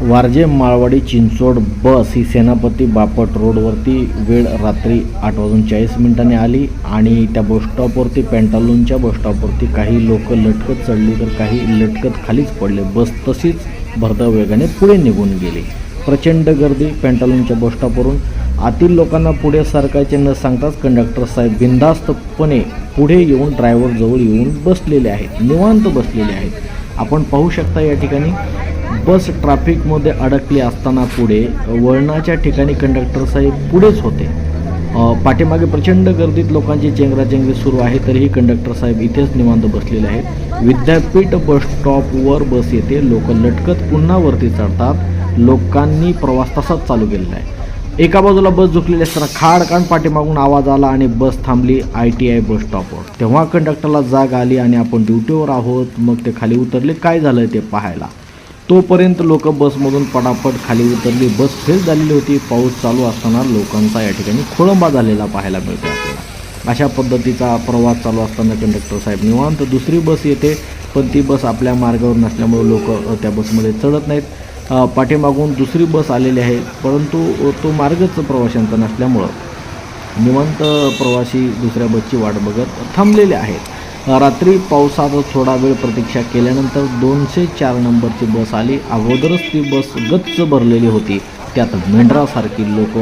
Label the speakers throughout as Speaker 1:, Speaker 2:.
Speaker 1: वारजे माळवाडी चिंचोड बस ही सेनापती बापट रोडवरती वेळ रात्री आठ वाजून चाळीस मिनिटांनी आली आणि त्या बसस्टॉपवरती पॅन्टालूनच्या बसस्टॉपवरती काही लोक लटकत चढली तर काही लटकत खालीच पडले. बस तशीच भरधाव वेगाने पुढे निघून गेली. प्रचंड गर्दी पॅन्टालूनच्या बसस्टॉपवरून आतील लोकांना पुढे सरकायचे न सांगताच कंडक्टर साहेब बिंदास्तपणे पुढे येऊन ड्रायव्हरजवळ येऊन बसलेले आहेत. निवांत बसलेले आहेत. आपण पाहू शकता या ठिकाणी बस ट्रॅफिकमध्ये अडकली असताना पुढे वळणाच्या ठिकाणी कंडक्टर साहेब पुढेच होते. पाठीमागे प्रचंड गर्दीत लोकांची चेंगराचेंगरी सुरू आहे तरीही कंडक्टर साहेब इथेच निवांत बसलेले आहेत. विद्यापीठ बस स्टॉपवर बस येते. लोक लटकत पुन्हा वरती चढतात. लोकांनी प्रवास तसाच चालू केलेला आहे. एका बाजूला बस झुकलेली असताना खाडकान पाठीमागून आवाज आला आणि बस थांबली आय टी आय बस स्टॉपवर तेव्हा कंडक्टरला जाग आली आणि आपण ड्युटीवर आहोत. मग ते खाली उतरले. काय झालं ते पाहायला? तोपर्यंत लोक बसमधून पटापट खाली उतरली. बस फेल झालेली होती. पाऊस चालू असताना लोकांचा या ठिकाणी खोळंबा झालेला पाहायला मिळतो आपल्याला अशा पद्धतीचा प्रवास चालू असताना कंडक्टर साहेब निवांत दुसरी बस येते. पण ती बस आपल्या मार्गावर नसल्यामुळे लोक त्या बसमध्ये चढत नाहीत. पाठीमागून दुसरी बस आलेली आहे. परंतु तो मार्गच प्रवाशांचा नसल्यामुळं निवांत प्रवासी दुसऱ्या बसची वाट बघत थांबलेले आहेत. रात्री पावसाचा थोडा वेळ प्रतीक्षा केल्यानंतर दोनशे चार नंबरची बस आली. अगोदरच ती बस गच्च भरलेली होती. त्यात मेंढरासारखी लोक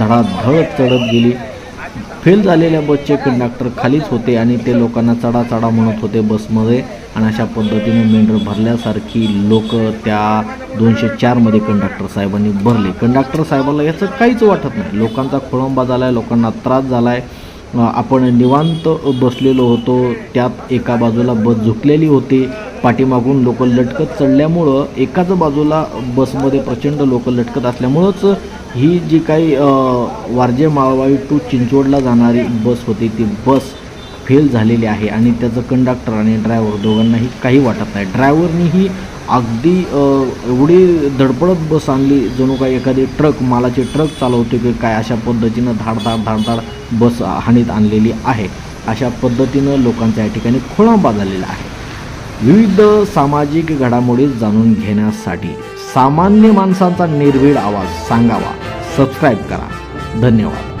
Speaker 1: धडाधड चढत गेली. फेल झालेल्या बसचे कंडक्टर खालीच होते आणि ते लोकांना चढा चढा म्हणत होते बसमध्ये. आणि अशा पद्धतीने मेंढर भरल्यासारखी लोक त्या दोनशे चारमध्ये कंडक्टर साहेबांनी भरले. कंडक्टर साहेबांना याचं काहीच वाटत नाही. लोकांचा खोळंबा झाला आहे लोकांना त्रास झाला आहे आपण निवांत बसलेलो होतो. त्यात एका बाजूला बस झुकलेली होती. पाठीमागून लोक लटकत चढल्यामुळं एकाच बाजूला बसमध्ये प्रचंड लोक लटकत असल्यामुळंच ही जी काही वारजे माळवाई टू चिंचवडला जाणारी बस होती. ती बस फेल झालेली आहे आणि त्याचं कंडक्टर आणि ड्रायव्हर दोघांनाही काही वाटत नाही. ड्रायव्हरनीही अगदी एवढी धडपडत बस आणली जणू काही एखादी ट्रक मालाचे ट्रक चालवते की काय अशा पद्धतीनं धाडधाड धाडधाड बस हानीत आणलेली आहे. अशा पद्धतीनं लोकांचा या ठिकाणी खोळंबा झालेला आहे. विविध सामाजिक घडामोडी जाणून घेण्यासाठी सामान्य माणसांचा निर्भीड आवाज सांगावा. सबस्क्राईब करा. धन्यवाद.